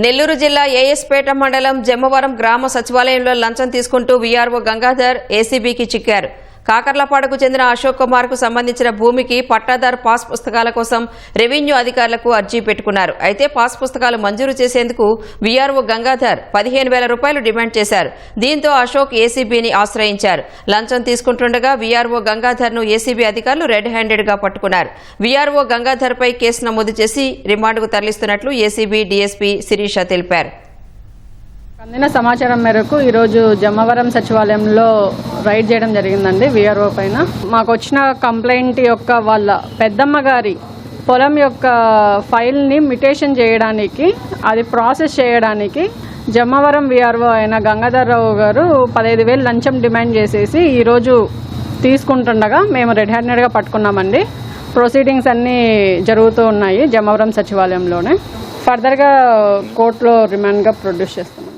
నెల్లూరు జిల్లా ఏఎస్పేట మండలం జమ్మవరం గ్రామ సచివాలయంలో లంచం తీసుకుంటూ వీఆర్ఓ గంగాధర్ ఏసీబీకి చిక్కారు. కాకర్లపాడుకు చెందిన అశోక్ కుమార్కు సంబంధించిన భూమికి పట్టాదారు పాస్ పుస్తకాల కోసం రెవెన్యూ అధికారులకు అర్జీ పెట్టుకున్నారు. అయితే పాస్ పుస్తకాలు మంజూరు చేసేందుకు వీఆర్ఓ గంగాధర్ పదిహేను వేల రూపాయలు డిమాండ్ చేశారు. దీంతో అశోక్ ఏసీబీని ఆశ్రయించారు. లంచం తీసుకుంటుండగా వీఆర్ఓ గంగాధర్ను ఏసీబీ అధికారులు రెడ్ హ్యాండెడ్గా పట్టుకున్నారు. వీఆర్ఓ గంగాధర్ పై కేసు నమోదు చేసి రిమాండ్కు తరలిస్తున్నట్లు ఏసీబీ డీఎస్పీ శిరీష తెలిపారు. అందిన సమాచారం మేరకు ఈరోజు జమ్మవరం సచివాలయంలో రైడ్ చేయడం జరిగిందండి విఆర్ఓ పైన. మాకు వచ్చిన కంప్లైంట్ యొక్క వాళ్ళ పెద్దమ్మ గారి పొలం యొక్క ఫైల్ని మిటేషన్ చేయడానికి అది ప్రాసెస్ చేయడానికి జమ్మవరం విఆర్ఓ అయిన గంగాధర్రావు గారు పదహైదు వేలు లంచం డిమాండ్ చేసేసి ఈరోజు తీసుకుంటుండగా మేము రెడ్ హ్యాండెడ్గా పట్టుకున్నామండి. ప్రొసీడింగ్స్ అన్నీ జరుగుతూ ఉన్నాయి జమ్మవరం సచివాలయంలోనే. ఫర్దర్గా కోర్టులో రిమాండ్గా ప్రొడ్యూస్ చేస్తున్నాం.